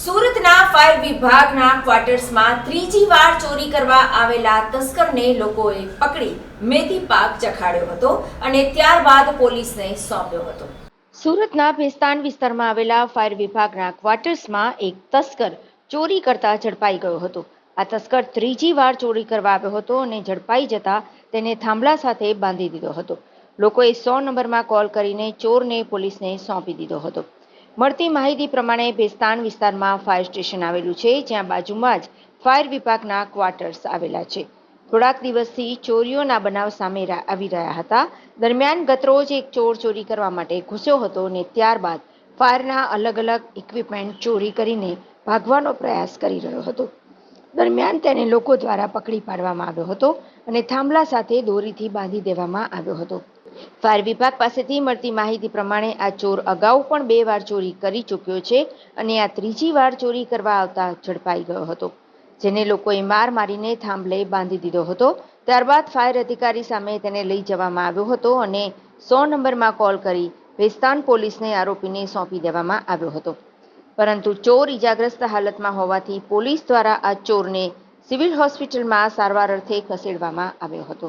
સુરતના ફાયર વિભાગના ક્વાર્ટર્સમાં ત્રીજી વાર ચોરી કરવા આવેલા તસ્કરને લોકોએ પકડી મેથી પાક ચખાડ્યો હતો અને ત્યારબાદ પોલીસને સોંપ્યો હતો. સુરતના ભેસ્તાન વિસ્તારમાં આવેલા ફાયર વિભાગના ક્વાર્ટર્સમાં એક તસ્કર ચોરી કરતા ઝડપાઈ ગયો હતો. આ તસ્કર ત્રીજી વાર ચોરી કરવા આવ્યો હતો અને ઝડપાઈ જતા તેને થાંભલા સાથે બાંધી દીધો હતો. લોકોએ સો નંબરમાં કોલ કરીને ચોરને પોલીસને સોંપી દીધો હતો. મળતી માહિતી પ્રમાણે ભેસ્તાન વિસ્તારમાં ફાયર સ્ટેશન આવેલું છે, જ્યાં બાજુમાં જ ફાયર વિભાગના ક્વાર્ટર્સ આવેલા છે. થોડાક દિવસથી ચોરીઓના બનાવ સામે આવી રહ્યા હતા. દરમિયાન ગતરોજ એક ચોર ચોરી કરવા માટે ઘૂસ્યો હતો અને ત્યારબાદ ફાયરના અલગ અલગ ઇક્વિપમેન્ટ ચોરી કરીને ભાગવાનો પ્રયાસ કરી રહ્યો હતો. દરમિયાન તેને લોકો દ્વારા પકડી પાડવામાં આવ્યો હતો અને થાંભલા સાથે દોરીથી બાંધી દેવામાં આવ્યો હતો. ફાયર વિભાગ પાસેથી મળતી માહિતી પ્રમાણે આ ચોર અગાઉ પણ બે વાર ચોરી કરી ચૂક્યો છે અને આ ત્રીજી વાર ચોરી કરવા આવતા ઝડપાઈ ગયો હતો, જેને લોકોએ માર મારીને થાંભલે બાંધી દીધો હતો. ત્યારબાદ ફાયર અધિકારી સામે તેને લઈ જવામાં આવ્યો હતો અને સો નંબરમાં કોલ કરી વેસ્તાન પોલીસને આરોપીને સોંપી દેવામાં આવ્યો હતો. પરંતુ ચોર ઇજાગ્રસ્ત હાલતમાં હોવાથી પોલીસ દ્વારા આ ચોરને સિવિલ હોસ્પિટલમાં સારવાર અર્થે ખસેડવામાં આવ્યો હતો.